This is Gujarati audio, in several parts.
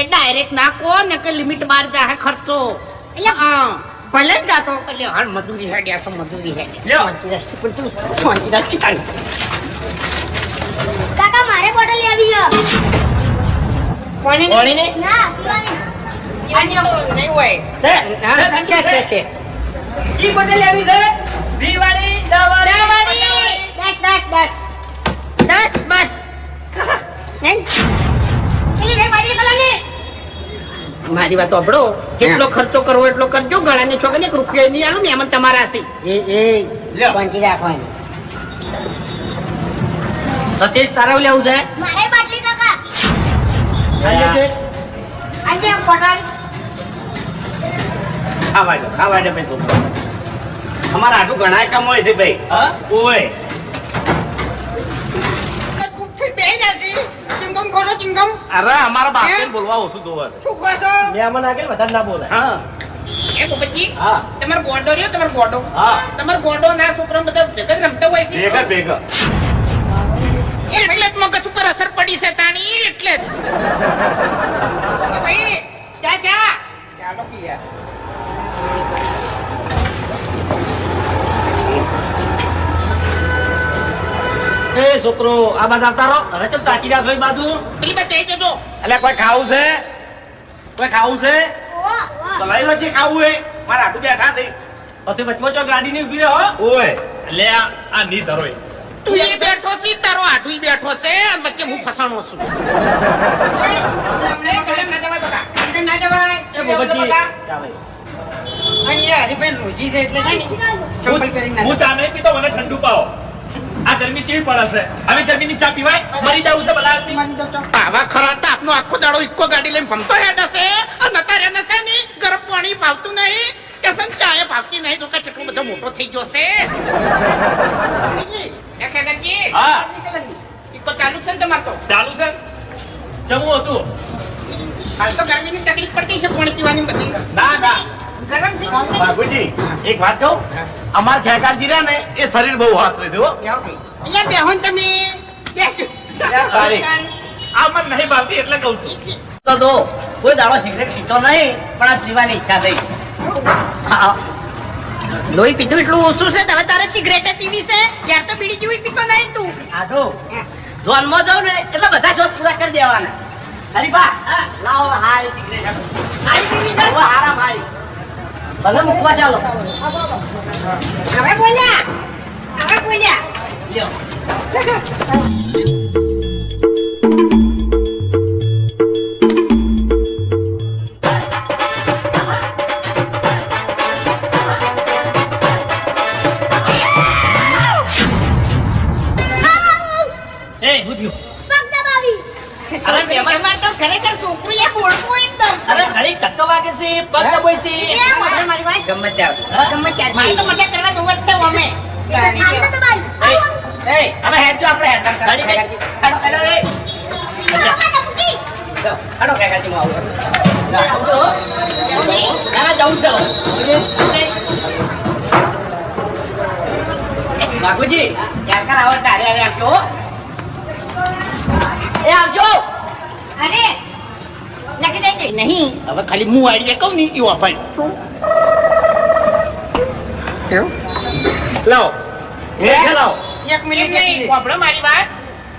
એ ડાયરેક્ટ નાખો ને કે લિમિટ બહાર જાય ખર્ચો. એટલે હા. ભલે જ જાતો. એટલે હાલ મજૂરી હેડ્યા છે મજૂરી હેડ્યા પણ તું પંચદશ કીધા કાકા મારે બોટલ લેવી છે. પાણી પાણી ને ના પીવાની આની નહીં હોય. છે? હા, છે છે છે કી બોટલ લેવી છે. દીવાળી દવાળી દવાળી દસ દસ દસ. દસ બસ. નહીં પેલી રે બાટલી કલાની મારી વાત સાંભળો. કેટલો ખર્ચો કરવો એટલો કરજો. ગળાની છોકરી એક રૂપિયો નહીં આલું મહેમાન તમારા હશે એ એ પંચી રાખવાની. સતીશ તારે લેવું છે મારે બાટલી કાકા. આજે બોટલ ખાવા દો ખાવા દે ભાઈ અમારા આટલું ઘણા કામ હોય છે ભાઈ. હા? ઓય બે નથી ચિંગમ અરે અમારા બાપને? બોલવા ઓછું જોવા છે. શું કહો છો? મહેમાન આગળ વધારે ના બોલે હા. એ ગોપતજી હા. તમારો ગોંડો રહ્યો તમારો ગોંડો? હા. તમારો ગોંડો ના છોકરા બધા ભેગા જ રમતા હોય છે? ભેગા ભેગા. એ એટલે જ મગજ ઉપર અસર પડી છે તાણી એટલે એ છોકરો આ બાદ આવતા રહો. હવે ચમ તાકી રાખો બાજુ. પેલી બાદ જઈ જજો. એટલે કોઈ ખાવું છે? કોઈ ખાવું છે? તો લઈ લો છે ખાવું એ મારા આટું બેઠા છે પછી વચમાં ચો ગાડી ની ઊભી રહો ઓય એટલે આ આ ની ધરો તું એ બેઠો છે તારો આટું બેઠો છે અને વચ્ચે હું ફસાણો છું. ના જવાય બકા. અંદર ના જવાય. એ ભગતજી ચાલે. અને એ હરીભાઈ રોજી છે એટલે હું ચા નહીં પીતો મને ઠંડુ પાવો. આ ગરમી કેવી પડે છે? હવે ગરમીની ચા પીવાય? મરી જવું છે ભલા આદમી. આવા ખરા તો આપનો આખો દાડો ઇક્કો ગાડી લઈને ભમતો હેડ હશે? અને ની ગરમ પાણી ભાવતું નહીં? કે સન ચાય ભાવતી નહીં? તો કે કેટલો બધો મોટો થઈ ગયો છે? એ હા. ઇક્કો ચાલુ છે ને તમારે તો? ચાલુ છે? જમવું હતું. હાલ તો ગરમીની તકલીફ પડતી છે પાણી પીવાની બધી. ના ના. ગરમ બાબુજી એક વાત કહું? અમાર ખેકાજી રહ્યા ને એ શરીર બહુ હાથ રહે છે હો. અહીંયા બેહો ને તમે. બેસજો. તારી. આ મને નહીં ભાવતી એટલે કહું છું. તો દો કોઈ દાડો સિગરેટ પીતો નહીં પણ આ પીવાની ઈચ્છા થઈ. લોહી પીધું એટલું ઓછું છે હવે તારે સિગરેટે પીવી છે. ક્યારે તો બીડી જેવી પીતો નહીં તું. આટો જોનમાં જાઉં ને એટલે બધા શોધ પૂરા કરી દેવાના. હરીબા લાવો હા સિગરેટ. આપો. પીવી હારી ભલે મૂકવા ચાલો. હવે બોલ્યા? હવે બોલ્યા? લ્યો. અરે મહેમાન તો ખરેખર છોકરું બોલવું એકદમ અરે ઘડી ટક્કો વાગે છે પગ દબાય છે. એ મારી વાત ગમે ત્યાં ગમે ત્યારે મારે તો મજા કરવા દઉં જ છે અમે. સારી તો દબાવી. એ હવે હેડ જો આપણે હેડ ગાડી બે. હેડો હેડો એ કાકા ટપકી લો, હેડો કાકાજી હું આવું. ના ના જવું છે. બાપુજી ક્યાં કર આવો તારે આવજો. એ આવજો. અરે લખી દેજે નહીં. હવે ખાલી હું આઈડિયા કહું ને એ વાપર. લાવો. લાવો. એક મિનિટ નહીં વાપરો મારી વાત.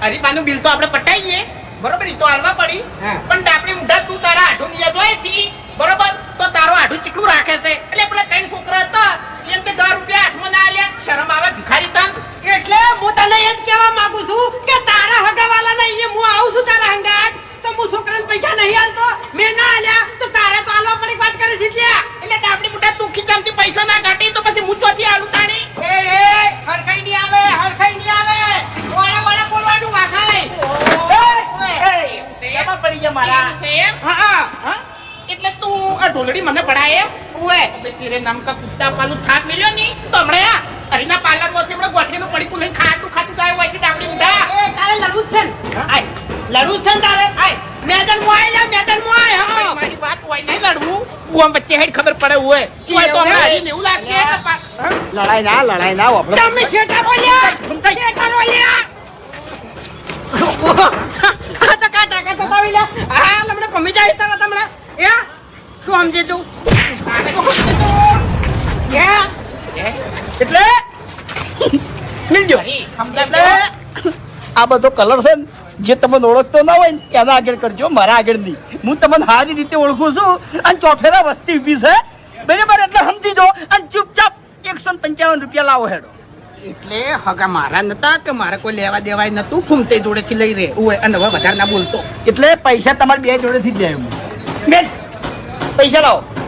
હરીફાનું બિલ તો આપણે પટાઈએ. બરોબર ઈ તો હાલવા પડી. પણ આપણે મુઢા તું તારા આઠું નિયત હોય છી. આ મને પડાય ઓએ તેરે નામ કા કુત્તા પાલુ થાક મિલ્યો ની? તમળ્યા અરીના આ મોથી હમણાં ગોઠીનું પડીકું લઈને ખાતું ખાતું જાય હોય કે ડામડી ઊંધા. એ તારે લડવું છે આય લડવું છે તારે? આય મેદાનમાં આય લે મેદાનમાં આય હા. મારી વાત હોય નહીં લડવું. હું બચ્ચે હેડ ખબર પડે હોય હોય તો અમે હરી એવું લાગશે? લડાઈ ના લડાઈ ના આપણે તમે શેટા બોલ્યા શેટા બોલ્યા આ તો કાં ટાંકા સતાવી લે આ લમણે ભમી જાય તરત તો સમજે તું? એટલે? મિલજો. આ બધો કલર છે ને જે તમને ઓળખતો ના હોય ને એના આગળ કરજો મારા આગળ નહીં. હું તમને સારી રીતે ઓળખું છું અને ચોફેરા વસ્તી ઊભી છે. બરાબર? એટલે સમજી જો અને ચૂપચાપ એકસો પંચાવન રૂપિયા લાવો હેડો. એટલે હગા મારા નતા કે મારે કોઈ લેવા દેવાય નતું? ફૂમતે જોડેથી લઈ રે. ઓય અને હવે વધારે ના બોલતો. એટલે પૈસા તમારે બે જોડેથી જ જાય બેન પૈસા લાવો